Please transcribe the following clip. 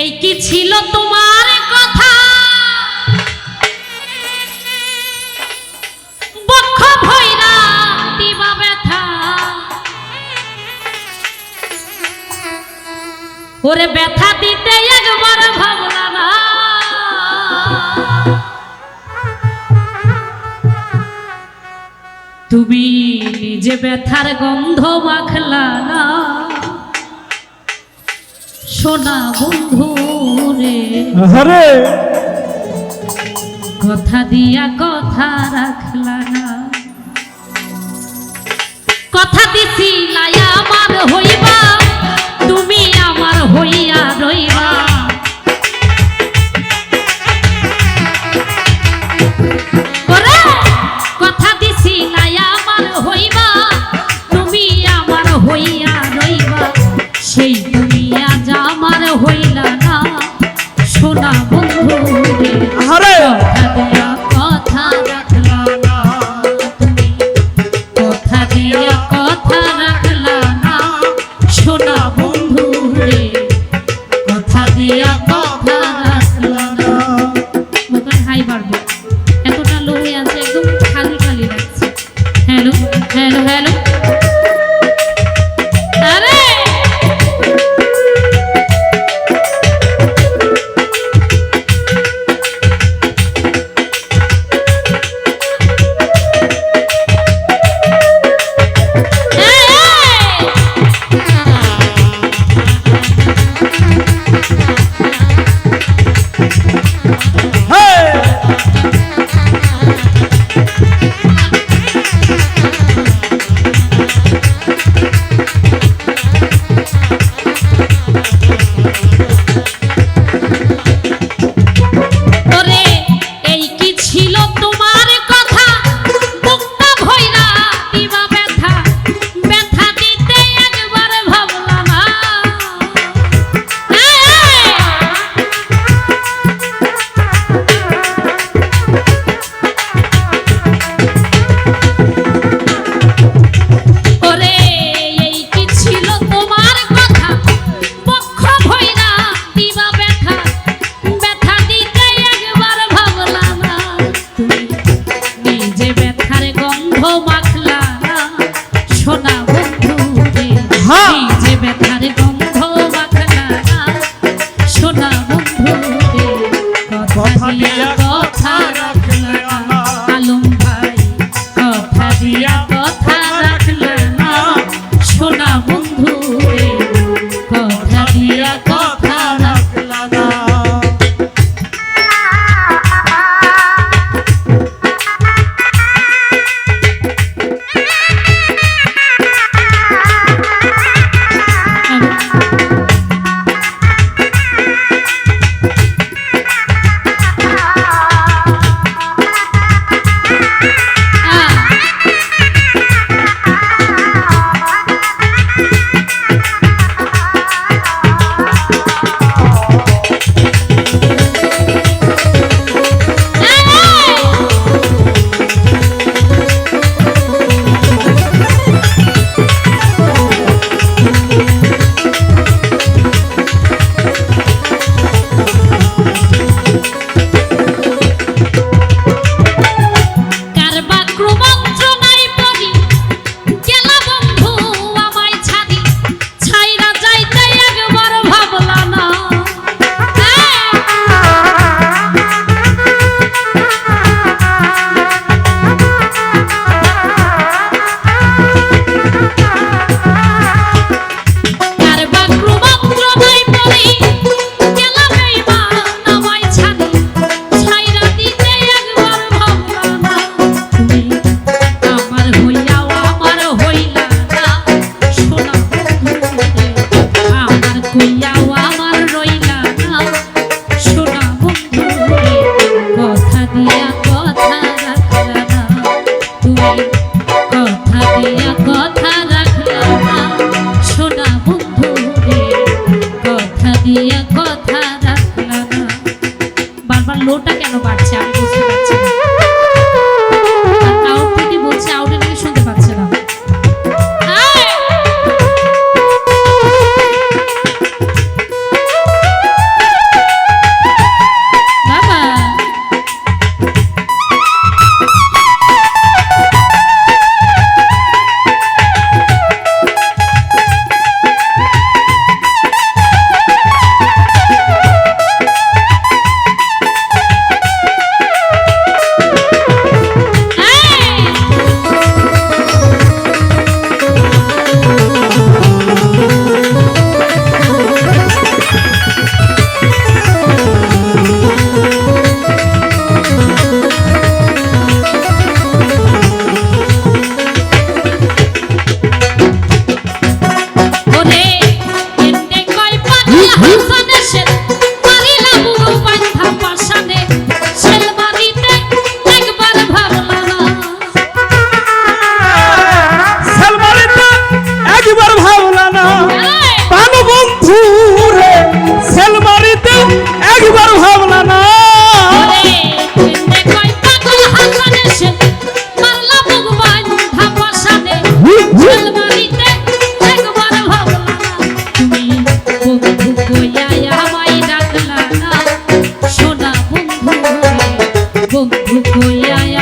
এই কি ছিল তোমার কথা? বক্ষ ভৈরা, দিবা ব্যথা। ওরে ব্যথা দিতে একবার ভাবলা না। তুমি নিজে ব্যথার গন্ধ মাখলা না। সোনা বন্ধু রে। আরে কথা দিয়া কথা রাখলা না। কথা দিছি লাইয়া আমার হইবা। তুমি আমার হইয়া রইবা। বন্ধু চক্ষু খুলায়